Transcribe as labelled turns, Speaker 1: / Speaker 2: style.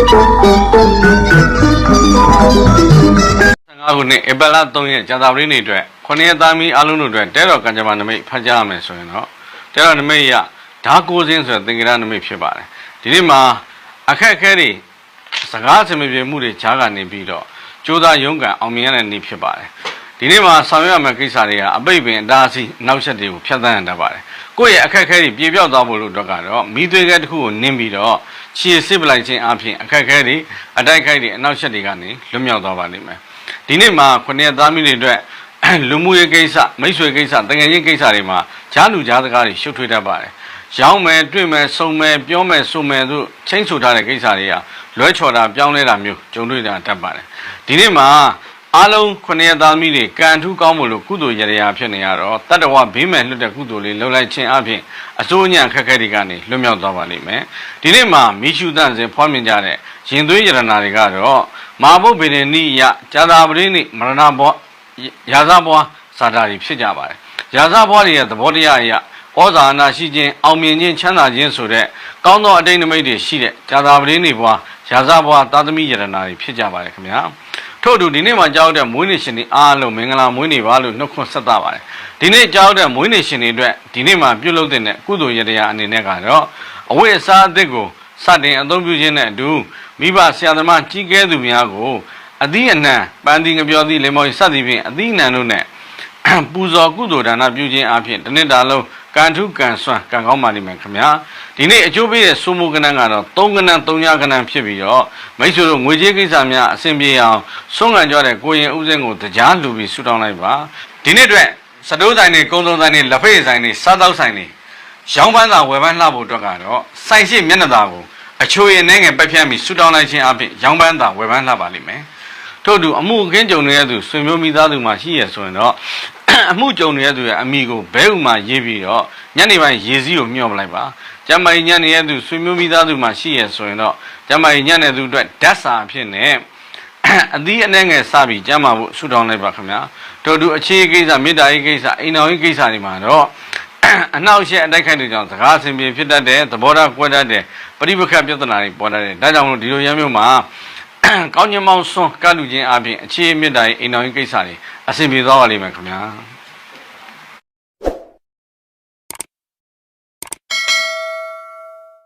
Speaker 1: 15ခုနှစ်ဧပြီလ3ရက်ကြာသပတေးနေ့အတွက်ခုနှစ်ရက်သားမီးအားလုံးတို့အတွက်တဲတော်ကံကြမ္မာနမိတ်ဖတ်ကြားရမယ်ဆိုရင်တော့တဲတော်နမိတ်ရဓာကိုစင်းဆိုတဲ့သင်္ကေတနမိတ်ဖြစ်ပါတယ်ဒီနေ့မှာအခက်အခဲတွေစကားအဆင်မပြေမှုတွေကြားကနေပြီးတော့ကြိုးစားရုန်းကန်အောင်မြင်ရတဲ့နေ့ဖြစ်ပါတယ်ဒီနေ့မှာဆောင်ရွက်ရမယ့်ကိစ္စတွေကအပိတ်ပင်အတားအဆီးအနောက်ချက်တွေကိုဖျက်ဆီးရတတ်ပါတယ် ကိုယ့်ရဲ့အခက်အခဲတွေပြေပြောက်သွားဖို့လို့အတွက်ကတော့မိသွေးကဲတစ်ခုကိုနင်းပြီးတော့ခြေစစ်ပလိုက်ခြင်းအပြင်အခက်အခဲတွေအတိုက်ခိုက်တွေအနောက်ချက်တွေကနေလွတ်မြောက်သွားပါလိမ့်မယ်ဒီနေ့မှာခုနှစ်သားမိတွေအတွက်လူမှုရေးကိစ္စမိတ်ဆွေကိစ္စတငယ်ချင်းကိစ္စတွေမှာဂျားလူဂျားစကားတွေရှုပ်ထွေးတတ်ပါတယ်။ရောင်းမယ်တွေ့မယ်စုံမယ်ပြောမယ်ဆိုမယ်တို့ချင်းဆိုထားတဲ့ကိစ္စတွေကလွဲချော်တာပြောင်းလဲတာမျိုးကြုံတွေ့တာတတ်ပါတယ်။ဒီနေ့မှာ အားလုံးခုနှစ်သားမိတွေကံထူးကောင်းမလို့ကုသိုလ်ရရဖြစ်နေရတော့တတ္တဝဘေးမဲ့လွတ်တဲ့ကုသိုလ်လေးလှုပ်လိုက်ခြင်းအပြင်အစိုးညံခက်ခဲတွေကနေလွတ်မြောက်သွားပါလိမ့်မယ်။ဒီနေ့မှာမိရှုတန့်စဉ်ဖွားမြင်ကြတဲ့ရင်သွေးရတနာတွေကတော့မာဘုတ်ဗေဒနိယဇာတာပရိနိမရဏဘောရာဇဘွားဇာတာတွေဖြစ်ကြပါတယ်။ရာဇဘွားတွေရဲ့သဘောတရားအရဩဇာအနာရှိခြင်းအောင်မြင်ခြင်းချမ်းသာခြင်းဆိုတဲ့ကောင်းသောအတိတ်နမိတ်တွေရှိတဲ့ဇာတာပရိနိဘွားရာဇဘွားသာသမီရတနာတွေဖြစ်ကြပါတယ်ခင်ဗျာ။ ထို့အတူဒီနေ့မှာကြောက်တဲ့မွေးနေ့ရှင်တွေအားလုံးမင်္ဂလာမွေးနေ့ပါလို့နှုတ်ခွန်းဆက်သပါတယ်။ဒီနေ့ကြောက်တဲ့မွေးနေ့ရှင်တွေအတွက်ဒီနေ့မှာပြုလုပ်တဲ့ကုသိုလ်ရတရားအနေနဲ့ကတော့အဝိအစားအသစ်ကိုစတင်အသုံးပြုခြင်းနဲ့အတူမိဘဆရာသမားကြီးကဲသူများကိုအသီးအနှံပန်းသီးငပြောသီးလေမော်စသည်ဖြင့်အသီးအနှံတို့နဲ့ပူဇော်ကုသိုလ်ဒါနပြုခြင်းအပြင်တစ်နှစ်တာလုံးကံထုကံဆွမ်းကံကောင်းပါလိမ့်မယ်ခင်ဗျာ ဒီနေ့အကျိုးပေးတဲ့စုမှုကဏ္ဍကတော့၃ကဏ္ဍ၃ညကဏ္ဍဖြစ်ပြီးတော့မိတ်ဆွေတို့ငွေကြေးကိစ္စများအဆင်ပြေအောင်ဆုံးခံကြတဲ့ကိုရင်ဥစဉ်ကိုတရားလူပြီးဆူတောင်းလိုက်ပါဒီနေ့အတွက်စတိုးဆိုင်တွေကုန်းစုံဆိုင်တွေလက်ဖက်ရည်ဆိုင်တွေစားတောက်ဆိုင်တွေရောင်းပန်းသာဝယ်ပန်းလှဖို့အတွက်ကတော့စိုင်ရှိမျက်နှာသာကိုအချိုရည်နဲ့ငယ်ပက်ဖြတ်ပြီးဆူတောင်းလိုက်ခြင်းအပြင်ရောင်းပန်းသာဝယ်ပန်းလှပါလိမ့်မယ်ထို့အတူအမှုအခင်းကြုံနေတဲ့သူဆွေမျိုးမိသားစုမှာရှိရဆိုရင်တော့အမှုကြုံနေတဲ့သူရဲ့အမိကိုဘဲဥမှာရေးပြီးတော့ညနေပိုင်းရေစည်းကိုမျှော့ပလိုက်ပါ ကျမကြီးညနေတဲ့သူဆွေမျိုးမိသားစုမှာရှိရဆိုရင်တော့ကျမကြီးညနေတဲ့သူအတွက်ဓာတ်စာအဖြစ်နဲ့အသီးအနှဲငယ်စပြီးကျမ်းမာဖို့ဆုတောင်းလိုက်ပါခင်ဗျာတို့တူအခြေကိစ္စမေတ္တာရေးကိစ္စအိမ်တော်ရေးကိစ္စတွေမှာတော့အနောက်ရှက်အတိုက်ခိုက်တွေကြောင့်စကားအစဉ်ပြေဖြစ်တတ်တဲ့သဘောထားကွဲတတ်တဲ့ပရိပခတ်ပြဿနာတွေပေါ်တတ်တယ်ဒါကြောင့်မလို့ဒီလိုရမ်းမျိုးမှာကောင်းကျင်မောင်ဆွန်းကလူချင်းအပြင်အခြေအမြင့်တိုင်းအိမ်တော်ရေးကိစ္စတွေအဆင်ပြေသွားပါလိမ့်မယ်ခင်ဗျာ